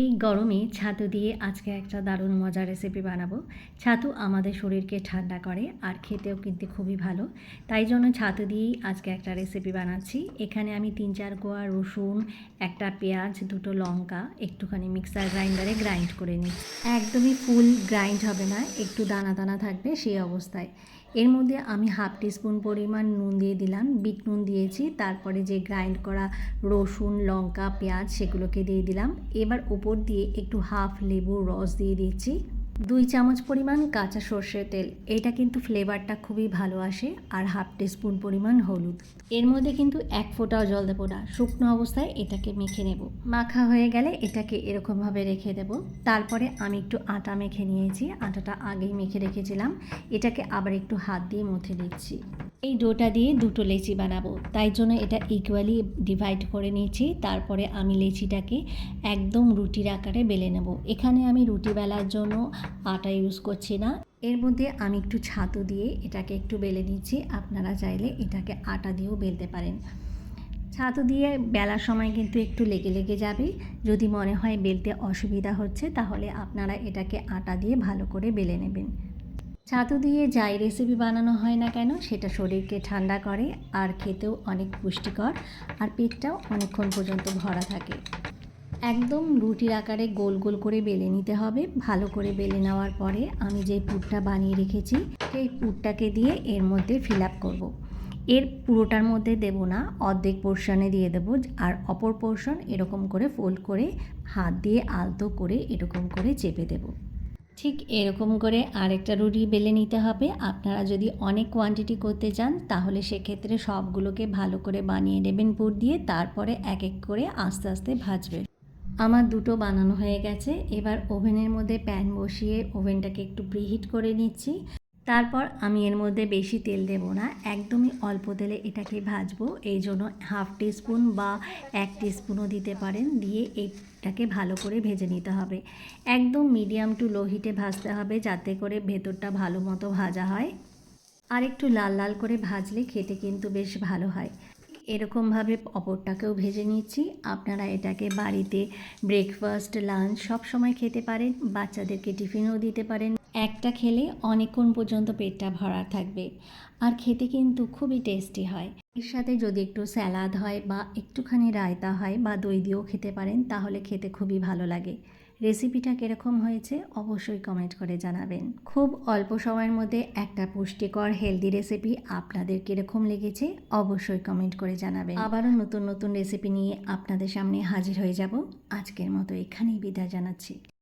এই গরমে ছাতু দিয়ে আজকে একটা দারুণ মজার রেসিপি বানাবো। ছাতু আমাদের শরীরকে ঠান্ডা করে আর খেতেও কিন্তু খুবই ভালো। তাই জন্য ছাতু দিয়েই আজকে একটা রেসিপি বানাচ্ছি। এখানে আমি তিন চার গোয়া রসুন, একটা পেঁয়াজ, দুটো লঙ্কা, একটুখানি মিক্সার গ্রাইন্ডারে গ্রাইন্ড করে নিই একদমই ফুল গ্রাইন্ড হবে না, একটু দানা দানা থাকবে সেই অবস্থায়। এর মধ্যে আমি হাফ টিস্পুন পরিমাণ নুন দিয়ে দিলাম। বিট নুন দিয়েছি, তারপরে যে গ্রাইন্ড করা রসুন, লঙ্কা, পেঁয়াজ, সেগুলোকে দিয়ে দিলাম। এবার ওপর দিয়ে একটু হাফ লেবুর রস দিয়ে দিচ্ছি। দুই চামচ পরিমাণ কাঁচা সর্ষের তেল। এটা কিন্তু ফ্লেভারটা খুবই ভালো আসে আর হাফ টিস্পুন পরিমাণ হলুদ। এর মধ্যে কিন্তু এক ফোঁটাও জল দেবো না। শুকনো অবস্থায় এটাকে মেখে নেব। মাখা হয়ে গেলে এটাকে এরকমভাবে রেখে দেব। তারপরে আমি একটু আটা মেখে নিয়েছি। আটাটা আগেই মেখে রেখেছিলাম। এটাকে আবার একটু হাত দিয়ে মুথে দিচ্ছি এই ডোটা দিয়ে দুটো লেচি বানাবো। তাই জন্য এটা ইকুয়ালি ডিভাইড করে নিয়েছি। তারপরে আমি লেচিটাকে একদম রুটির আকারে বেলে নেব। এখানে আমি রুটি বেলার জন্য আটা ইউজ করছি না। এর মধ্যে আমি একটু ছাতু দিয়ে এটাকে একটু বেলে নিচ্ছি। আপনারা চাইলে এটাকে আটা দিয়েও বেলতে পারেন। ছাতু দিয়ে বেলার সময় কিন্তু একটু লেগে লেগে যাবে। যদি মনে হয় বেলতে অসুবিধা হচ্ছে, তাহলে আপনারা এটাকে আটা দিয়ে ভালো করে বেলে নেবেন। ছাতু দিয়ে যাই রেসিপি বানানো হয় না কেন, সেটা শরীরকে ঠান্ডা করে আর খেতেও অনেক পুষ্টিকর আর পেটটাও অনেকক্ষণ পর্যন্ত ভরা থাকে। একদম রুটির আকারে গোল গোল করে বেলে নিতে হবে। ভালো করে বেলে নেওয়ার পরে আমি যে পুরটা বানিয়ে রেখেছি, সেই পুরটাকে দিয়ে এর মধ্যে ফিল আপ করব। এর পুরোটার মধ্যে দেব না, অর্ধেক পোর্শনে দিয়ে দেব আর অপর পোর্শন এরকম করে ফোল্ড করে হাত দিয়ে আলতো করে এরকম করে চেপে দেবো। ঠিক এরকম করে আরেকটা রুটি বেলে নিতে হবে। আপনারা যদি অনেক কোয়ান্টিটি করতে চান, তাহলে সেক্ষেত্রে সবগুলোকে ভালো করে বানিয়ে নেবেন পুর দিয়ে, তারপরে এক এক করে আস্তে আস্তে ভাজবে। আমার দুটো বানানো হয়ে গেছে। এবার ওভেনের মধ্যে প্যান বসিয়ে ওভেনটাকে একটু প্রিহিট করে নিচ্ছি। তারপর আমি এর মধ্যে বেশি তেল দেব না, একদমই অল্প তেলে এটাকে ভাজবো। এই জন্য হাফ টিস্পুন বা এক টিস্পুনও দিতে পারেন, দিয়ে এইটাকে ভালো করে ভেজে নিতে হবে। একদম মিডিয়াম টু লো হিটে ভাজতে হবে, যাতে করে ভেতরটা ভালো মতো ভাজা হয়। আর একটু লাল লাল করে ভাজলে খেতে কিন্তু বেশ ভালো হয়। এরকমভাবে অপরটাকেও ভেজে নিচ্ছি। আপনারা এটাকে বাড়িতে ব্রেকফাস্ট লাঞ্চ সব সময় খেতে পারেন, বাচ্চাদেরকে টিফিনও দিতে পারেন। একটা খেলে অনেকক্ষণ পর্যন্ত পেটটা ভরা থাকবে। আর খেতে কিন্তু খুবই টেস্টি হয়। এর সাথে যদি একটু স্যালাদ হয় বা একটুখানি রায়তা হয় বা দই দিয়েও খেতে পারেন, তাহলে খেতে খুবই ভালো লাগে। রেসিপিটা কীরকম হয়েছে অবশ্যই কমেন্ট করে জানাবেন। খুব অল্প সময়ের মধ্যে একটা পুষ্টিকর হেলদি রেসিপি আপনাদের কীরকম লেগেছে অবশ্যই কমেন্ট করে জানাবেন। আবারও নতুন নতুন রেসিপি নিয়ে আপনাদের সামনে হাজির হয়ে যাব। আজকের মতো এখানেই বিদায় জানাচ্ছি।